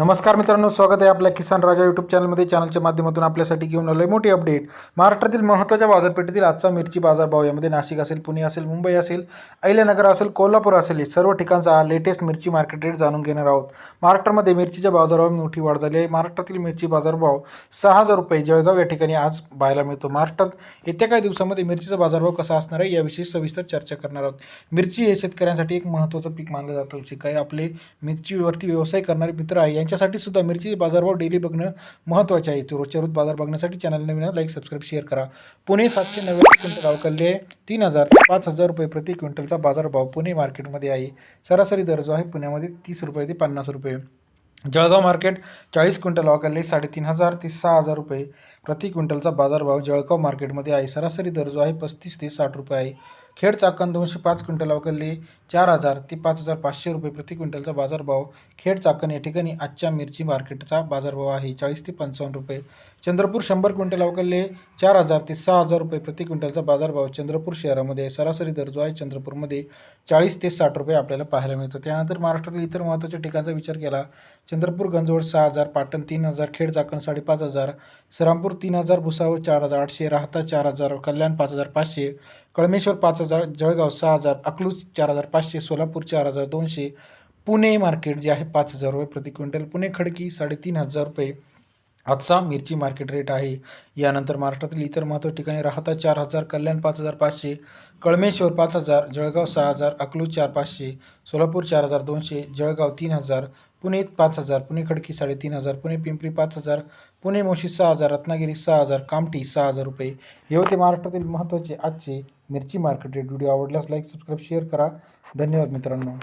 नमस्कार मित्रांनो स्वागत आहे आपल्या किसान राजा यूट्यूब चॅनलमध्ये चॅनलच्या माध्यमातून आपल्यासाठी घेऊन आलो आहे मोठी अपडेट महाराष्ट्रातील महत्त्वाच्या बाजारपेठेतील आजचा मिरची बाजारभाव यामध्ये नाशिक असेल पुणे असेल मुंबई असेल अहिल्यानगर असेल कोल्हापूर असेल सर्व ठिकाणचा लेटेस्ट मिरची मार्केट रेट जाणून घेणार आहोत. महाराष्ट्रामध्ये मिरचीच्या बाजारभावात मोठी वाढ झाली आहे. महाराष्ट्रातील मिरची बाजारभाव सहा हजार रुपये जळगाव या ठिकाणी आज पाहायला मिळतो. महाराष्ट्रात येत्या काही दिवसामध्ये मिरचीचा बाजारभाव कसा असणार आहे याविषयी सविस्तर चर्चा करणार आहोत. मिरची हे शेतकऱ्यांसाठी एक महत्त्वाचं पीक मानलं जातं. जे काही आपले मिरचीवरती व्यवसाय करणारे मित्र आहे यांच्यासाठी सुद्धा मिरची बाजारभाव डेली बघणं महत्त्वाचे आहे. तो रोजच्या रोज बाजार बघण्यासाठी चॅनल नवीन लाईक सबस्क्राईब शेअर करा. पुणे सातशे नव्वद क्विंटल अवकलले तीन हजार ते पाच हजार रुपये प्रति क्विंटलचा बाजारभाव पुणे मार्केटमध्ये आहे. सरासरी दर जो आहे पुण्यामध्ये तीस रुपये ते पन्नास रुपये. जळगाव मार्केट चाळीस क्विंटल अवकाले साडेतीन हजार ते सहा हजार रुपये प्रति क्विंटलचा बाजारभाव जळगाव मार्केटमध्ये आहे. सरासरी दर जो आहे पस्तीस ते साठ रुपये आहे. खेड चाकण दोनशे पाच क्विंटल अवकाले चार हजार ते पाच हजार पाचशे रुपये प्रति क्विंटलचा बाजारभाव खेड चाकण या ठिकाणी आजच्या मिरची मार्केटचा बाजारभाव आहे. चाळीस ते पंचावन्न रुपये. चंद्रपूर शंभर क्विंटल अवकलले चार हजार ते सहा हजार रुपये प्रति क्विंटलचा बाजारभाव चंद्रपूर शहरामध्ये सरासरी दर जो आहे चंद्रपूरमध्ये. चाळीस ते साठ रुपये आपल्याला पाहायला मिळतो. त्यानंतर महाराष्ट्रातील इतर महत्त्वाच्या ठिकाणचा विचार केला. चंद्रपूर गंजवड सहा हजार पाटण तीन हजार खेड चाकण साडेपाच हजार श्रामपूर तीन हजार भुसावळ चार हजार आठशे राहता चार हजार कल्याण पाच हजार पाचशे कळमेश्वर पाच हजार जळगाव सहा हजार अकलूज चार हजार पाचशे सोलापूर चार हजार दोनशे पुणे मार्केट जे आहे पाच हजार रुपये प्रति क्विंटल पुणे खडकी साडेतीन हजार रुपये. आजचा मिरची मार्केट रेट आहे. यानंतर महाराष्ट्रातील इतर महत्त्वाच्या ठिकाणी राहता चार हजार कल्याण पाच हजार पाचशे कळमेश्वर पाच हजार जळगाव सहा हजार अकलूज चार पाचशे सोलापूर चार हजार दोनशे जळगाव तीन हजार पुणे पाच हजार पुणे खडकी साडेतीन हजार पुणे पिंपरी पाच हजार पुणे मोशी सहा हजार रत्नागिरी सहा हजार कामठी सहा हजार रुपये. हे होते महाराष्ट्रातील महत्त्वाचे आजचे मिरची मार्केट रेट व्हिडिओ आवडल्यास लाईक सबस्क्राईब शेअर करा. धन्यवाद मित्रांनो.